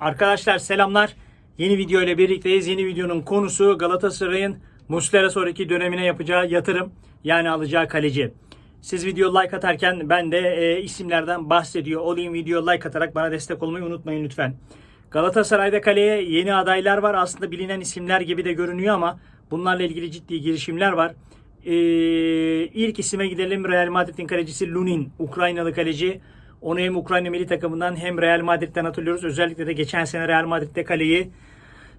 Arkadaşlar selamlar. Yeni video ile birlikteyiz. Yeni videonun konusu Galatasaray'ın Muslera sonraki dönemine yapacağı yatırım yani alacağı kaleci. Siz video like atarken ben de e, isimlerden bahsediyor olayım. Video like atarak bana destek olmayı unutmayın lütfen. Galatasaray'da kaleye yeni adaylar var. Aslında bilinen isimler gibi de görünüyor ama bunlarla ilgili ciddi girişimler var. Ee, ilk isime gidelim. Real Madrid'in kalecisi Lunin. Ukraynalı kaleci. Onu hem Ukrayna milli takımından hem Real Madrid'den hatırlıyoruz. Özellikle de geçen sene Real Madrid'de kaleyi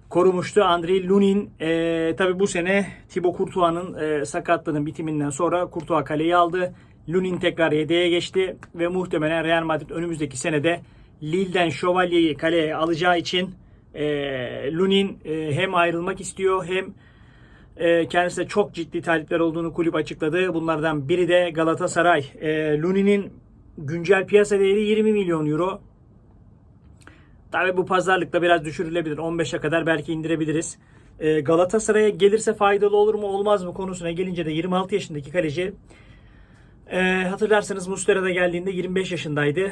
korumuştu. Andrei Lunin e, tabi bu sene Thibaut Courtois'ın e, sakatlığının bitiminden sonra Courtois kaleyi aldı. Lunin tekrar yedeğe geçti ve muhtemelen Real Madrid önümüzdeki senede Lille'den Şövalye'yi kaleye alacağı için e, Lunin e, hem ayrılmak istiyor hem e, kendisine çok ciddi talipler olduğunu kulüp açıkladı. Bunlardan biri de Galatasaray. E, Lunin'in güncel piyasa değeri 20 milyon euro. Tabii bu pazarlıkta biraz düşürülebilir. 15'e kadar belki indirebiliriz. Ee, Galatasaray'a gelirse faydalı olur mu olmaz mı konusuna gelince de 26 yaşındaki kaleci ee, hatırlarsanız Muslera'da geldiğinde 25 yaşındaydı.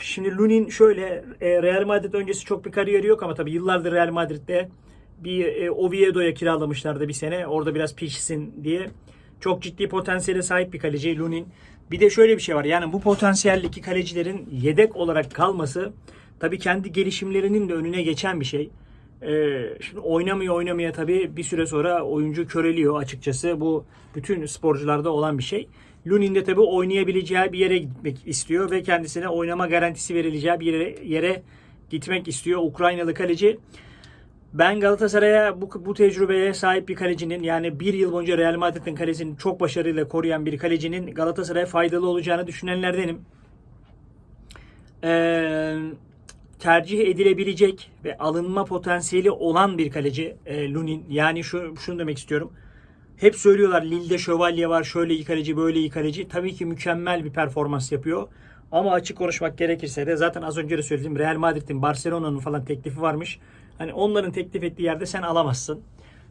Şimdi Lunin şöyle e, Real Madrid öncesi çok bir kariyeri yok ama tabii yıllardır Real Madrid'de bir e, Oviedo'ya kiralamışlardı bir sene. Orada biraz pişsin diye. Çok ciddi potansiyele sahip bir kaleci Lunin. Bir de şöyle bir şey var. Yani bu potansiyelli kalecilerin yedek olarak kalması tabii kendi gelişimlerinin de önüne geçen bir şey. Ee, şimdi oynamıyor oynamaya tabii bir süre sonra oyuncu köreliyor açıkçası. Bu bütün sporcularda olan bir şey. Lunin de tabii oynayabileceği bir yere gitmek istiyor ve kendisine oynama garantisi verileceği bir yere, yere gitmek istiyor. Ukraynalı kaleci. Ben Galatasaray'a bu, bu tecrübeye sahip bir kalecinin yani bir yıl boyunca Real Madrid'in kalesini çok başarıyla koruyan bir kalecinin Galatasaray'a faydalı olacağını düşünenlerdenim. Ee, tercih edilebilecek ve alınma potansiyeli olan bir kaleci e, Lunin. Yani şu, şunu demek istiyorum. Hep söylüyorlar Lille'de şövalye var, şöyle iyi kaleci, böyle iyi kaleci. Tabii ki mükemmel bir performans yapıyor. Ama açık konuşmak gerekirse de zaten az önce de söyledim. Real Madrid'in, Barcelona'nın falan teklifi varmış. Hani onların teklif ettiği yerde sen alamazsın.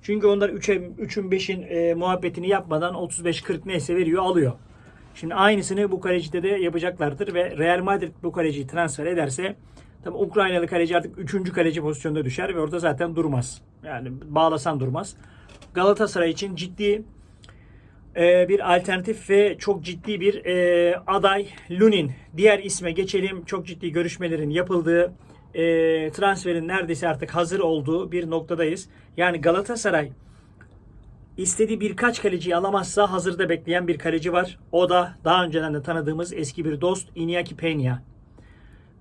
Çünkü onlar 3'e 3'ün 5'in e, muhabbetini yapmadan 35-40 neyse veriyor alıyor. Şimdi aynısını bu kalecide de yapacaklardır ve Real Madrid bu kaleciyi transfer ederse tabii Ukraynalı kaleci artık 3. kaleci pozisyonda düşer ve orada zaten durmaz. Yani bağlasan durmaz. Galatasaray için ciddi e, bir alternatif ve çok ciddi bir e, aday Lunin. Diğer isme geçelim. Çok ciddi görüşmelerin yapıldığı, e, transferin neredeyse artık hazır olduğu bir noktadayız. Yani Galatasaray istediği birkaç kaleciyi alamazsa hazırda bekleyen bir kaleci var. O da daha önceden de tanıdığımız eski bir dost Iñaki Peña.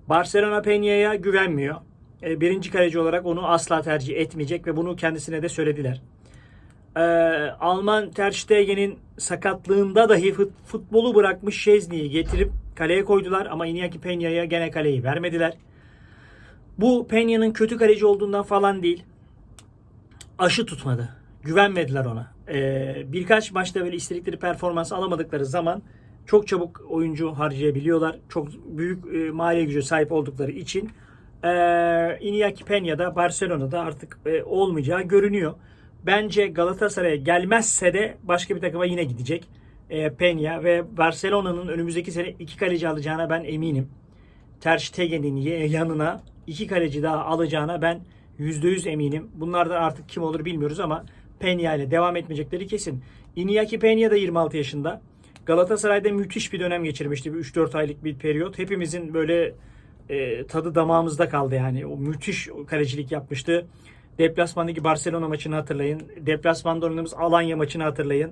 Barcelona Peña'ya güvenmiyor. E, birinci kaleci olarak onu asla tercih etmeyecek ve bunu kendisine de söylediler. Ee, Alman Ter Stegen'in sakatlığında dahi fut, futbolu bırakmış Şezni'yi getirip kaleye koydular ama Iñaki Peña'ya gene kaleyi vermediler. Bu Peña'nın kötü kaleci olduğundan falan değil. Aşı tutmadı. Güvenmediler ona. Ee, birkaç maçta böyle istedikleri performans alamadıkları zaman çok çabuk oyuncu harcayabiliyorlar. Çok büyük e, maliye gücü sahip oldukları için e, Iñaki Peña'da Barcelona'da artık e, olmayacağı görünüyor. Bence Galatasaray'a gelmezse de başka bir takıma yine gidecek. E, Peña ve Barcelona'nın önümüzdeki sene iki kaleci alacağına ben eminim. Ter Stegen'in yanına iki kaleci daha alacağına ben %100 eminim. Bunlardan artık kim olur bilmiyoruz ama Peña ile devam etmeyecekleri kesin. Iñaki Peña da 26 yaşında. Galatasaray'da müthiş bir dönem geçirmişti. Bir 3-4 aylık bir periyot. Hepimizin böyle e, tadı damağımızda kaldı yani. O müthiş kalecilik yapmıştı. Deplasmandaki Barcelona maçını hatırlayın. Deplasmanda oynadığımız Alanya maçını hatırlayın.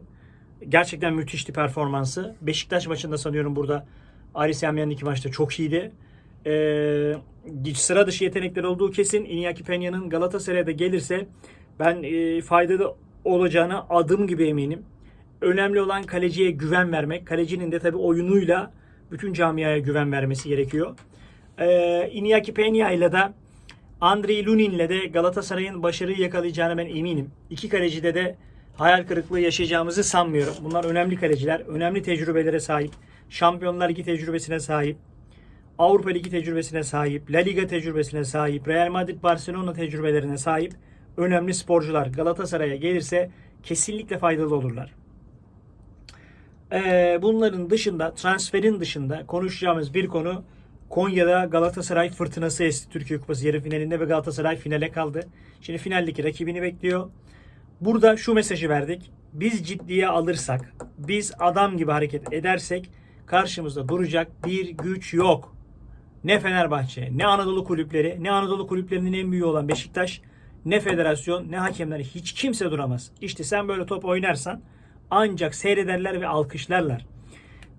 Gerçekten müthişti performansı. Beşiktaş maçında sanıyorum burada Aris Yamyan'ın iki maçta çok iyiydi. Ee, sıra dışı yetenekler olduğu kesin. Iñaki Peña'nın Galatasaray'a da gelirse ben e, faydalı olacağına adım gibi eminim. Önemli olan kaleciye güven vermek. Kalecinin de tabii oyunuyla bütün camiaya güven vermesi gerekiyor. Ee, Iñaki Peña ile de Andrei Lunin'le de Galatasaray'ın başarıyı yakalayacağına ben eminim. İki kalecide de hayal kırıklığı yaşayacağımızı sanmıyorum. Bunlar önemli kaleciler, önemli tecrübelere sahip. Şampiyonlar Ligi tecrübesine sahip. Avrupa Ligi tecrübesine sahip, La Liga tecrübesine sahip, Real Madrid Barcelona tecrübelerine sahip önemli sporcular Galatasaray'a gelirse kesinlikle faydalı olurlar. Ee, bunların dışında, transferin dışında konuşacağımız bir konu Konya'da Galatasaray fırtınası esti Türkiye Kupası yarı finalinde ve Galatasaray finale kaldı. Şimdi finaldeki rakibini bekliyor. Burada şu mesajı verdik. Biz ciddiye alırsak, biz adam gibi hareket edersek karşımızda duracak bir güç yok. Ne Fenerbahçe, ne Anadolu kulüpleri, ne Anadolu kulüplerinin en büyüğü olan Beşiktaş, ne federasyon, ne hakemler hiç kimse duramaz. İşte sen böyle top oynarsan ancak seyrederler ve alkışlarlar.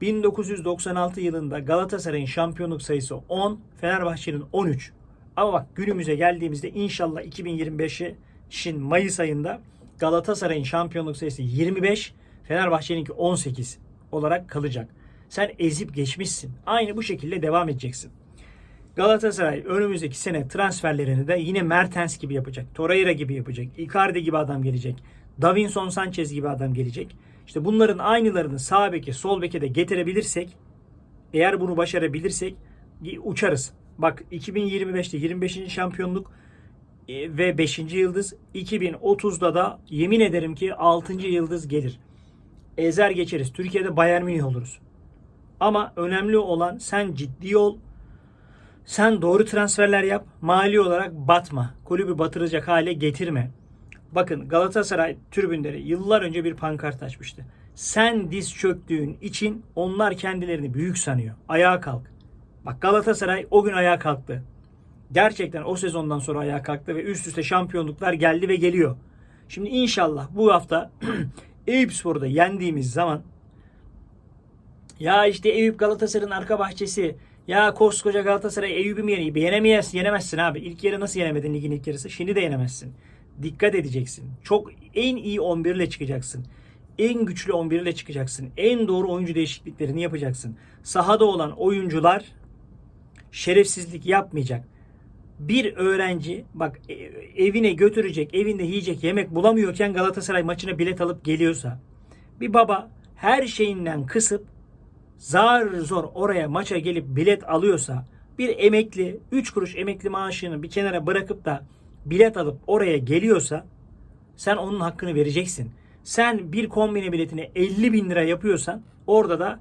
1996 yılında Galatasaray'ın şampiyonluk sayısı 10, Fenerbahçe'nin 13. Ama bak günümüze geldiğimizde inşallah 2025'in Mayıs ayında Galatasaray'ın şampiyonluk sayısı 25, Fenerbahçe'ninki 18 olarak kalacak. Sen ezip geçmişsin. Aynı bu şekilde devam edeceksin. Galatasaray önümüzdeki sene transferlerini de yine Mertens gibi yapacak. Torreira gibi yapacak. Icardi gibi adam gelecek. Davinson Sanchez gibi adam gelecek. İşte bunların aynılarını sağ beke, sol beke de getirebilirsek eğer bunu başarabilirsek uçarız. Bak 2025'te 25. şampiyonluk e, ve 5. yıldız 2030'da da yemin ederim ki 6. yıldız gelir. Ezer geçeriz. Türkiye'de Bayern Münih oluruz. Ama önemli olan sen ciddi ol. Sen doğru transferler yap. Mali olarak batma. Kulübü batıracak hale getirme. Bakın Galatasaray tribünleri yıllar önce bir pankart açmıştı. Sen diz çöktüğün için onlar kendilerini büyük sanıyor. Ayağa kalk. Bak Galatasaray o gün ayağa kalktı. Gerçekten o sezondan sonra ayağa kalktı ve üst üste şampiyonluklar geldi ve geliyor. Şimdi inşallah bu hafta Eyüpspor'da yendiğimiz zaman ya işte Eyüp Galatasaray'ın arka bahçesi ya koskoca Galatasaray Eyüp'ü mü yeneyim? Yenemeyez, yenemezsin abi. İlk yarı nasıl yenemedin ligin ilk yarısı? Şimdi de yenemezsin. Dikkat edeceksin. Çok en iyi 11 ile çıkacaksın. En güçlü 11 ile çıkacaksın. En doğru oyuncu değişikliklerini yapacaksın. Sahada olan oyuncular şerefsizlik yapmayacak. Bir öğrenci bak e, evine götürecek, evinde yiyecek yemek bulamıyorken Galatasaray maçına bilet alıp geliyorsa bir baba her şeyinden kısıp zar zor oraya maça gelip bilet alıyorsa bir emekli 3 kuruş emekli maaşını bir kenara bırakıp da bilet alıp oraya geliyorsa sen onun hakkını vereceksin. Sen bir kombine biletini 50 bin lira yapıyorsan orada da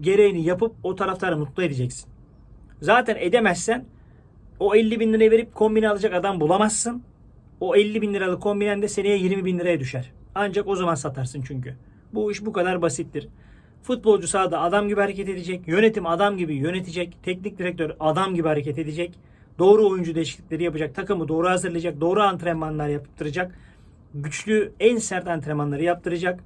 gereğini yapıp o taraftarı mutlu edeceksin. Zaten edemezsen o 50 bin lirayı verip kombine alacak adam bulamazsın. O 50 bin liralık kombinen de seneye 20 bin liraya düşer. Ancak o zaman satarsın çünkü. Bu iş bu kadar basittir. Futbolcu sahada adam gibi hareket edecek. Yönetim adam gibi yönetecek. Teknik direktör adam gibi hareket edecek. Doğru oyuncu değişiklikleri yapacak. Takımı doğru hazırlayacak. Doğru antrenmanlar yaptıracak. Güçlü en sert antrenmanları yaptıracak.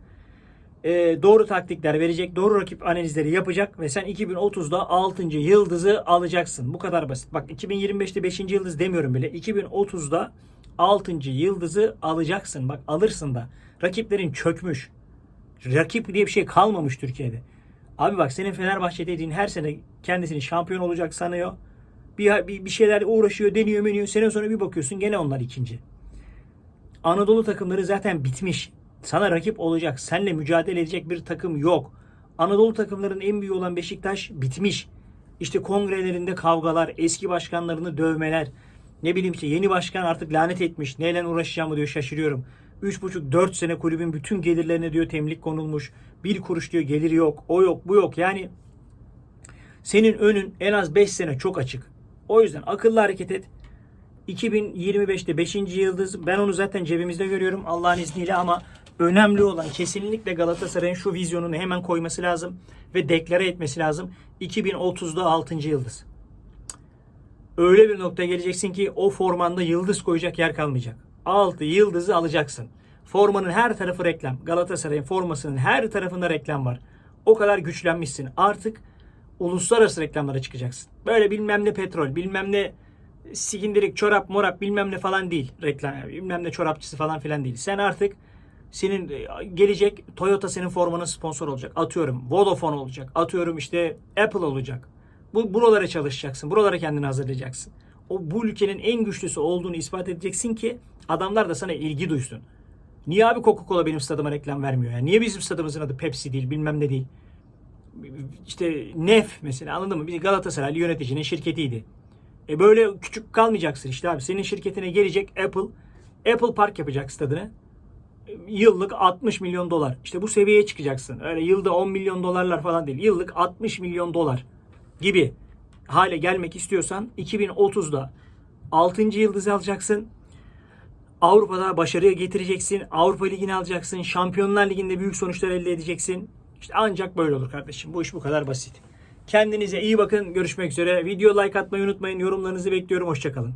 Ee, doğru taktikler verecek. Doğru rakip analizleri yapacak. Ve sen 2030'da 6. yıldızı alacaksın. Bu kadar basit. Bak 2025'te 5. yıldız demiyorum bile. 2030'da 6. yıldızı alacaksın. Bak alırsın da. Rakiplerin çökmüş. Rakip diye bir şey kalmamış Türkiye'de. Abi bak senin Fenerbahçe dediğin her sene kendisini şampiyon olacak sanıyor. Bir, bir, bir şeyler uğraşıyor, deniyor, meniyor. Sene sonra bir bakıyorsun gene onlar ikinci. Anadolu takımları zaten bitmiş. Sana rakip olacak, seninle mücadele edecek bir takım yok. Anadolu takımlarının en büyüğü olan Beşiktaş bitmiş. İşte kongrelerinde kavgalar, eski başkanlarını dövmeler. Ne bileyim işte yeni başkan artık lanet etmiş. Neyle uğraşacağımı diyor şaşırıyorum. 3,5-4 sene kulübün bütün gelirlerine diyor temlik konulmuş. Bir kuruş diyor geliri yok. O yok bu yok. Yani senin önün en az 5 sene çok açık. O yüzden akıllı hareket et. 2025'te 5. yıldız. Ben onu zaten cebimizde görüyorum Allah'ın izniyle ama önemli olan kesinlikle Galatasaray'ın şu vizyonunu hemen koyması lazım ve deklare etmesi lazım. 2030'da 6. yıldız. Öyle bir noktaya geleceksin ki o formanda yıldız koyacak yer kalmayacak. 6 yıldızı alacaksın. Formanın her tarafı reklam. Galatasaray'ın formasının her tarafında reklam var. O kadar güçlenmişsin. Artık uluslararası reklamlara çıkacaksın. Böyle bilmem ne petrol, bilmem ne sikindirik, çorap, morap bilmem ne falan değil reklam. Bilmem ne çorapçısı falan filan değil. Sen artık senin e, gelecek Toyota senin formanın sponsor olacak. Atıyorum Vodafone olacak. Atıyorum işte Apple olacak. Bu buralara çalışacaksın. Buralara kendini hazırlayacaksın. O bu ülkenin en güçlüsü olduğunu ispat edeceksin ki adamlar da sana ilgi duysun. Niye abi Coca-Cola benim stadıma reklam vermiyor? Yani niye bizim stadımızın adı Pepsi değil, bilmem ne değil? İşte Nef mesela anladın mı? Bir Galatasaraylı yöneticinin şirketiydi. E böyle küçük kalmayacaksın işte abi. Senin şirketine gelecek Apple. Apple Park yapacak stadını. Yıllık 60 milyon dolar. İşte bu seviyeye çıkacaksın. Öyle yılda 10 milyon dolarlar falan değil. Yıllık 60 milyon dolar gibi. hale gelmek istiyorsan 2030'da 6. yıldız alacaksın. Avrupa'da başarıya getireceksin. Avrupa Ligi'ni alacaksın. Şampiyonlar Ligi'nde büyük sonuçlar elde edeceksin. İşte ancak böyle olur kardeşim. Bu iş bu kadar basit. Kendinize iyi bakın. Görüşmek üzere. Video like atmayı unutmayın. Yorumlarınızı bekliyorum. Hoşçakalın.